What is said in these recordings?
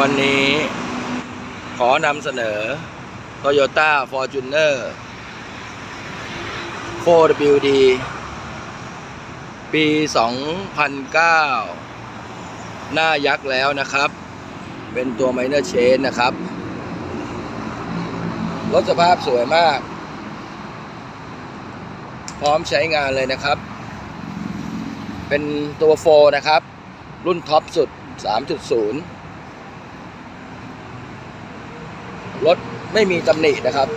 วันนี้ขอนำเสนอ Toyota Fortuner 4WD ปี 2009 หน้ายักษ์แล้วนะครับ เป็นตัว Minor Change นะครับ รถสภาพสวยมาก พร้อมใช้งานเลยนะครับ เป็นตัวโฟนะครับ รุ่นท็อปสุด 3.0 รถไม่มีตำหนินะครับ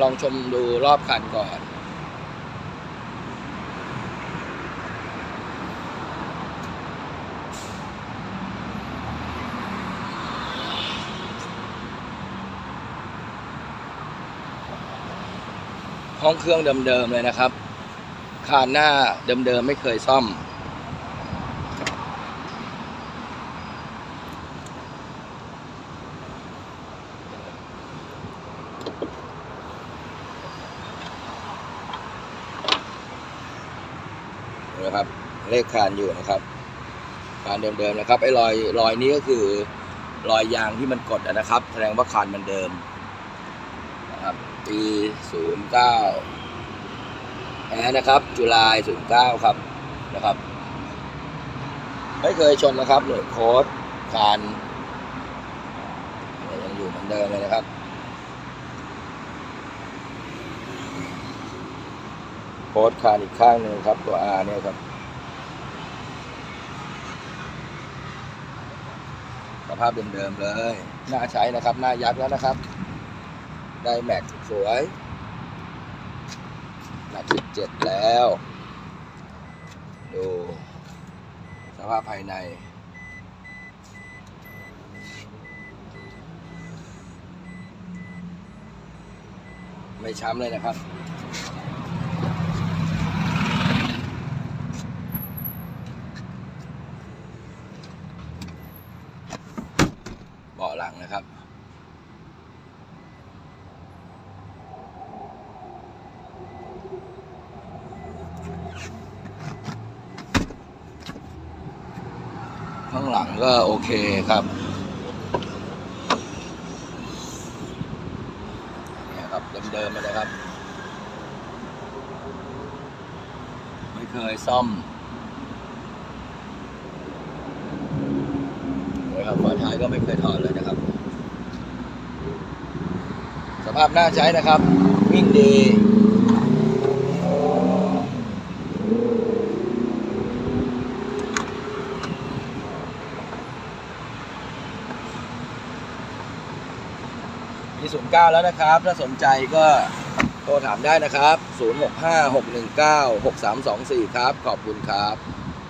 ลองชมดูรอบคันก่อนห้องเครื่องเดิมๆเลยนะครับ คานหน้าเดิมๆไม่เคยซ่อม นะครับ เลขคานอยู่นะครับคานเดิมๆนะครับไอ้รอยรอยนี้ก็คือรอยยางที่มันกดนะครับ แสดงว่าคานมันเดิมนะครับปีศูนย์เก้าแอร์นะครับจุลายศูนย์เก้าครับนะครับ ไม่เคยชนนะครับหน่วยโค้ดคานยังอยู่เหมือนเดิมเลยนะครับ ค้ดคานอีกข้างหนึ่งครับ ตัว R เนี่ยครับ สภาพเดิมๆเลย หน้าใช้นะครับ หน้ายักษ์แล้วนะครับ ได้แม็กสวยหนัก17แล้ว ดู สภาพภายในไม่ช้ำเลยนะครับ เบาะ หลังนะครับ ข้างหลังก็โอเคครับเนี่ยครับเดิมๆเลยครับ ไม่เคยซ่อม นะครับฝาท้ายก็ไม่เคยถอดเลยนะครับ สภาพน่าใช้นะครับ วิ่งดีมีศูนย์เก้าแล้วนะครับ ถ้าสนใจก็โทรถามได้นะครับ 065 619 6324 ครับ ขอบคุณครับ